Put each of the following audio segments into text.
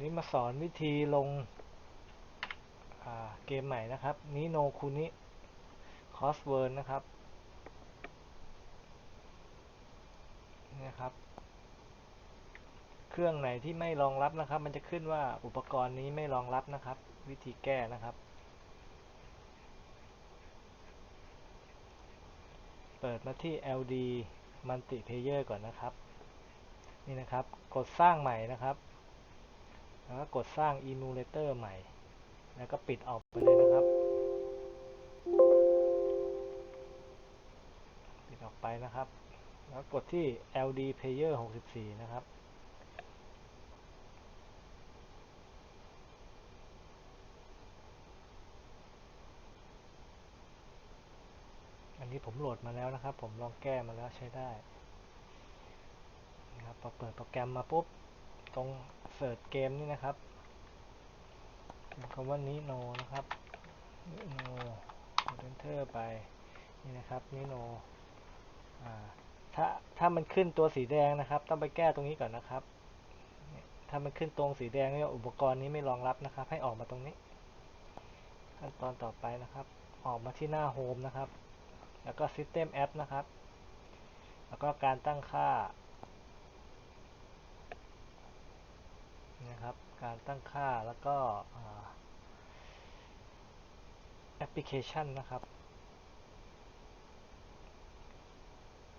นี้มาสอนวิธีลงเกมใหม่นะครับนิโนคุนิคอสเวิร์นนะครับนี่นะครับ เครื่องไหนที่ไม่รองรับนะครับ มันจะขึ้นว่าอุปกรณ์นี้ไม่รองรับนะครับ วิธีแก้นะครับ เปิดมาที่ LD Multiplayer ก่อนนะครับ นี่นะครับ กดสร้างใหม่นะครับ แล้วก็กดสร้าง emulator ใหม่ แล้วก็ปิดออกไปเลยนะครับ ปิดออกไปนะครับ แล้วกดที่ LD Player 64 นะครับอันนี้ผมโหลดมาแล้วนะครับ ผมลองแก้มาแล้วใช้ได้นะครับพอเปิดโปรแกรมมาปุ๊บ ตรงเสิร์ชเกมนี่นะครับคำว่านิโนนะครับนิโนกด enter ไปนี่นะครับนิโนถ้าถ้ามันขึ้นตัวสีแดงนะครับ ต้องไปแก้ตรงนี้ก่อนนะครับ ถ้ามันขึ้นตรงสีแดงนี่อุปกรณ์นี้ไม่รองรับนะครับ ให้ออกมาตรงนี้ ขั้นตอนต่อไปนะครับ ออกมาที่หน้าโฮมนะครับ แล้วก็ System App นะครับ แล้วก็การตั้งค่า นะครับ การตั้งค่าแล้วก็แอปพลิเคชันนะครับ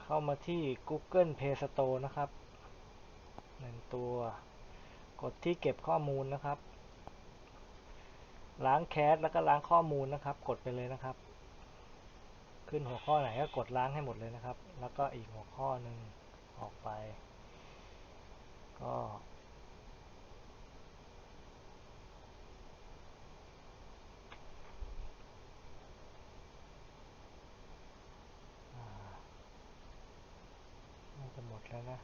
เข้ามาที่ Google Play Store นะครับหนึ่งตัวกดที่เก็บข้อมูลนะครับ ล้างแคสแล้วก็ล้างข้อมูลนะครับ กดไปเลยนะครับ ขึ้นหัวข้อไหนก็กดล้างให้หมดเลยนะครับ แล้วก็อีกหัวข้อหนึ่งออกไป ก็อ่าน่าจะหมด แล้วนะ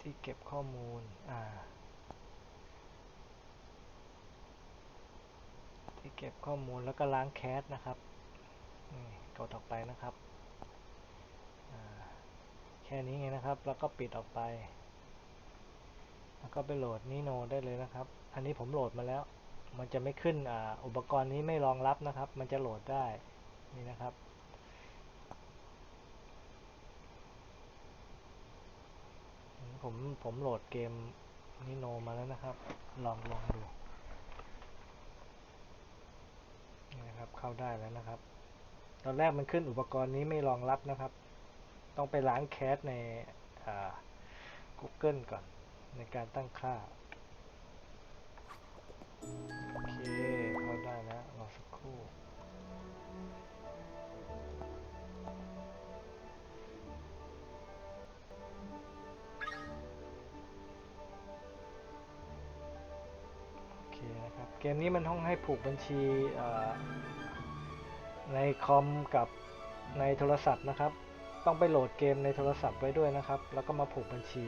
ที่เก็บข้อมูล อ่า ที่เก็บข้อมูลแล้วก็ล้างแคสนะครับกดออกไปนะครับ แค่นี้ไงนะครับ แล้วก็ปิดออกไป แล้วก็ไปโหลดนิโนได้เลยนะครับ อันนี้ผมโหลดมาแล้ว มันจะไม่ขึ้นออุปกรณ์นี้ไม่รองรับนะครับ มันจะโหลดได้ นี่นะครับ ผมผมโหลดเกมนิโนมาแล้วนะครับ ลองลองดูนะครับ เข้าได้แล้วนะครับ ตอนแรกมันขึ้นอุปกรณ์นี้ไม่รองรับนะครับ ต้องไปล้างแคสใน Google ก่อนในการตั้งค่า โอเค ครับเกมนี้มันต้องให้ผูกบัญชีในคอมกับในโทรศัพท์นะครับ ต้องไปโหลดเกมในโทรศัพท์ไว้ด้วยนะครับ แล้วก็มาผูกบัญชี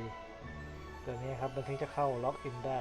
ตัวนี้ครับมันถึงจะเข้าล็อกอินได้